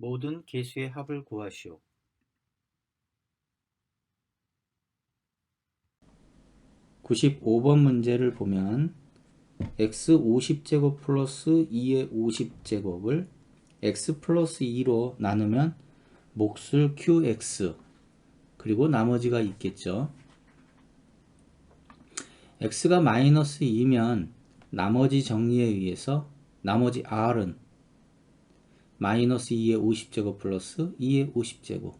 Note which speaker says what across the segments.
Speaker 1: 모든 개수의 합을 구하시오. 95번 문제를 보면 x 50제곱 플러스 2의 50제곱을 x 플러스 2로 나누면 몫을 qx 그리고 나머지가 있겠죠. x가 마이너스 2면 나머지 정리에 의해서 나머지 r은 마이너스 2의 50제곱 플러스 2의 50제곱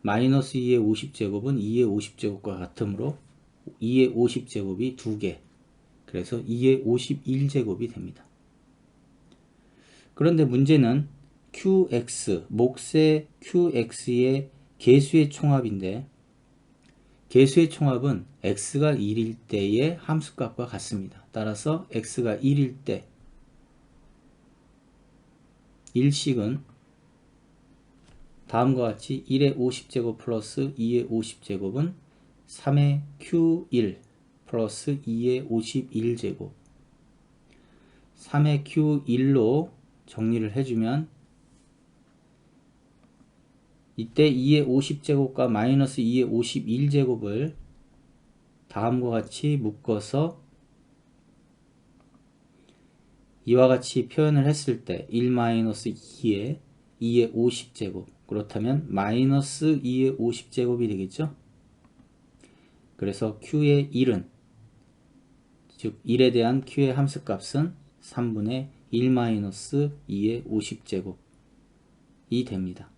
Speaker 1: 마이너스 2의 50제곱은 2의 50제곱과 같으므로 2의 50제곱이 2개 그래서 2의 51제곱이 됩니다. 그런데 문제는 qx, 몫의 qx의 개수의 총합인데 개수의 총합은 x가 1일 때의 함수값과 같습니다. 따라서 x가 1일 때 일식은 다음과 같이 1의 50제곱 플러스 2의 50제곱은 3의 q1 플러스 2의 51제곱. 3의 q1로 정리를 해주면 이때 2의 50제곱과 마이너스 2의 51제곱을 다음과 같이 묶어서 이와 같이 표현을 했을 때 1-2에 2의 50제곱 그렇다면 마이너스 2의 50제곱이 되겠죠? 그래서 q의 1은 즉 1에 대한 q의 함수값은 3분의 1-2의 50제곱이 됩니다.